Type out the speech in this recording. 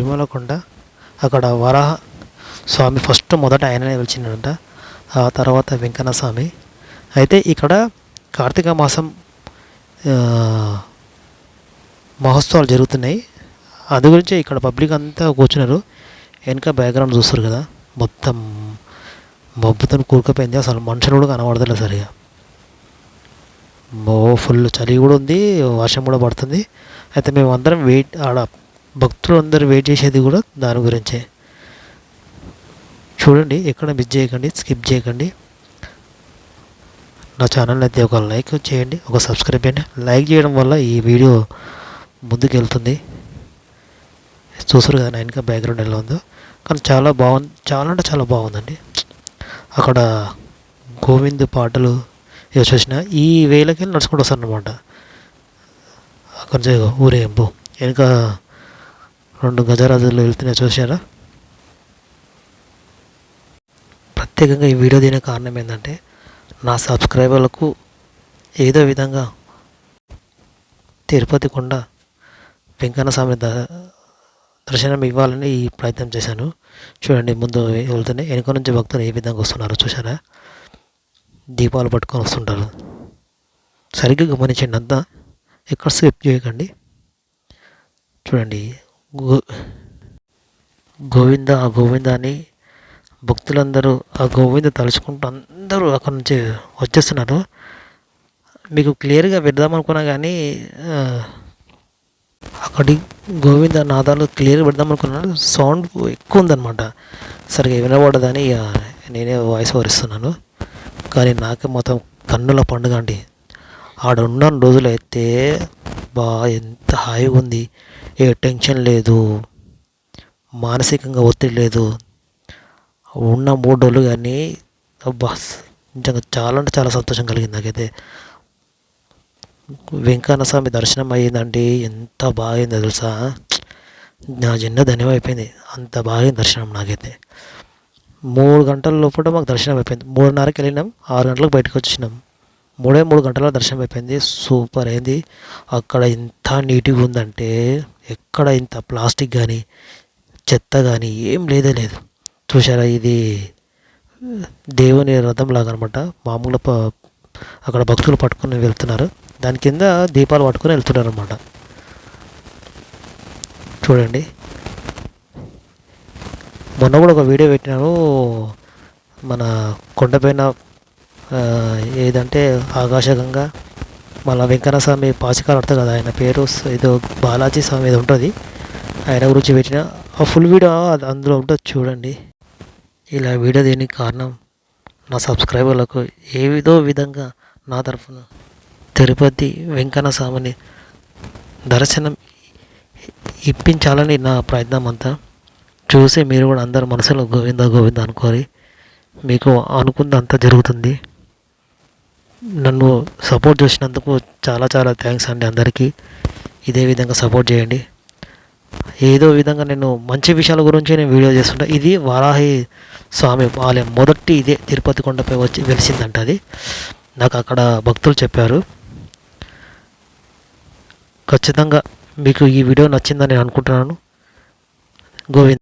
తిరుమల కొండ అక్కడ వరాహ స్వామి ఫస్ట్ మొదట ఆయననే వెలిచిండంట ఆ తర్వాత వెంకన్న స్వామి అయితే ఇక్కడ కార్తీక మాసం మహోత్సవాలు జరుగుతున్నాయి. అది గురించి ఇక్కడ పబ్లిక్ అంతా కూర్చున్నారు. వెనక బ్యాక్గ్రౌండ్ చూస్తారు కదా. మొత్తం మబ్బుతో కూరుకుపోయింది. అసలు మనుషులు కూడా కనబడతలే సరిగా. ఫుల్ చలి కూడా ఉంది. వర్షం కూడా పడుతుంది. అయితే మేము అందరం వెయిట్ ఆడ భక్తులు అందరూ వెయిట్ చేసేది కూడా దాని గురించే. చూడండి ఎక్కడ మిస్ చేయకండి స్కిప్ చేయకండి. నా ఛానల్ అయితే ఒక లైక్ చేయండి ఒక సబ్స్క్రైబ్ చేయండి. లైక్ చేయడం వల్ల ఈ వీడియో ముందుకు వెళ్తుంది చూసారు కదా నా ఇంకా బ్యాక్గ్రౌండ్ ఎలా ఉందో. కానీ చాలా బాగుంది చాలా అంటే చాలా బాగుందండి. అక్కడ గోవింద్ పాటలు ఇక చూసిన ఈ వేలకి నడుచుకుంటూ వస్తాను అనమాట అక్కడ ఊరేగింపు. వెనుక రెండు గజరాజులు వెళ్తున్నాయి చూసారా ప్రత్యేకంగా ఈ వీడియో దీనికి కారణం ఏంటంటే నా సబ్స్క్రైబర్లకు ఏదో విధంగా తిరుపతి కొండ వెంకన్న స్వామి ద దర్శనం ఇవ్వాలని ఈ ప్రయత్నం చేశాను. చూడండి ముందు వెళ్తూనే వెనుక నుంచి భక్తులు ఏ విధంగా వస్తున్నారో చూసారా దీపాలు పట్టుకొని వస్తుంటారు. సరిగ్గా గమనించండి అంతా. ఎక్కడ స్కిప్ చేయకండి. చూడండి గో గోవింద ఆ గోవింద అని భక్తులందరూ ఆ గోవింద తలుచుకుంటూ అందరూ అక్కడి నుంచి వచ్చేస్తున్నారు. మీకు క్లియర్గా పెడదామనుకున్నా కానీ అక్కడి గోవింద నాదాలు క్లియర్గా పెడదామనుకున్నాను సౌండ్ ఎక్కువ ఉందన్నమాట. సరిగా వినబడదని ఇక నేనే వాయిస్ ఓవర్ ఇస్తున్నాను కానీ నాకే మొత్తం కన్నుల పండుగ అండి. ఆడ ఉన్న రోజులు అయితే బా ఎంత హాయిగా ఉంది. ఏ టెన్షన్ లేదు. మానసికంగా ఒత్తిడి లేదు. ఉన్న మూడు రోజులు కానీ అబ్బా నిజంగా చాలా అంటే చాలా సంతోషం కలిగింది నాకైతే. వెంకన్న స్వామి దర్శనం అయ్యిందండి ఎంత బాగైందో తెలుసా? నా చిన్న ధన్యం అయిపోయింది. అంత బాగైంది దర్శనం నాకైతే. మూడు గంటల లోపల మాకు దర్శనం అయిపోయింది. మూడున్నరకి వెళ్ళినాం. ఆరు గంటలకు బయటకు వచ్చినాం మూడే మూడు గంటల దర్శనం అయిపోయింది సూపర్ అయింది. అక్కడ ఇంత నీట్గా ఉందంటే ఎక్కడ ఇంత ప్లాస్టిక్ కానీ చెత్త కానీ ఏం లేదే లేదు. చూసారా ఇది దేవుని రథం లాగా అనమాట మామూలు ప- అక్కడ భక్తులు పట్టుకొని వెళ్తున్నారు. దాని కింద దీపాలు పట్టుకొని వెళ్తున్నారు అనమాట చూడండి. మొన్న కూడా ఒక వీడియో పెట్టినాను మన కొండపైన ఏదంటే ఆకాశగంగా మళ్ళీ వెంకన్న స్వామి పాచికాలు ఆడతారు కదా ఆయన పేరు ఏదో బాలాజీ స్వామి ఏదో ఉంటుంది. ఆయన గురించి పెట్టిన ఆ ఫుల్ వీడియో అందులో ఉంటుంది చూడండి. ఇలా వీడియో దేనికి కారణం? నా సబ్స్క్రైబర్లకు ఏదో విధంగా నా తరఫున తిరుపతి వెంకన్న స్వామిని దర్శనం ఇప్పించాలని నా ప్రయత్నం అంతా. చూసి మీరు కూడా అందరు మనసులో గోవింద గోవింద అనుకోరి మీకు అనుకుంది అంతా జరుగుతుంది. నన్ను సపోర్ట్ చేసినందుకు చాలా చాలా థ్యాంక్స్ అండి అందరికీ. ఇదే విధంగా సపోర్ట్ చేయండి. ఏదో విధంగా నేను మంచి విషయాల గురించి నేను వీడియో చేస్తుంటా ఇది వారాహి స్వామి ఆలయం మొదటి ఇదే తిరుపతి కొండపై వచ్చి వెలిసిందంట అది. నాకు అక్కడ భక్తులు చెప్పారు. ఖచ్చితంగా మీకు ఈ వీడియో నచ్చిందని నేను అనుకుంటున్నాను. గోవింద్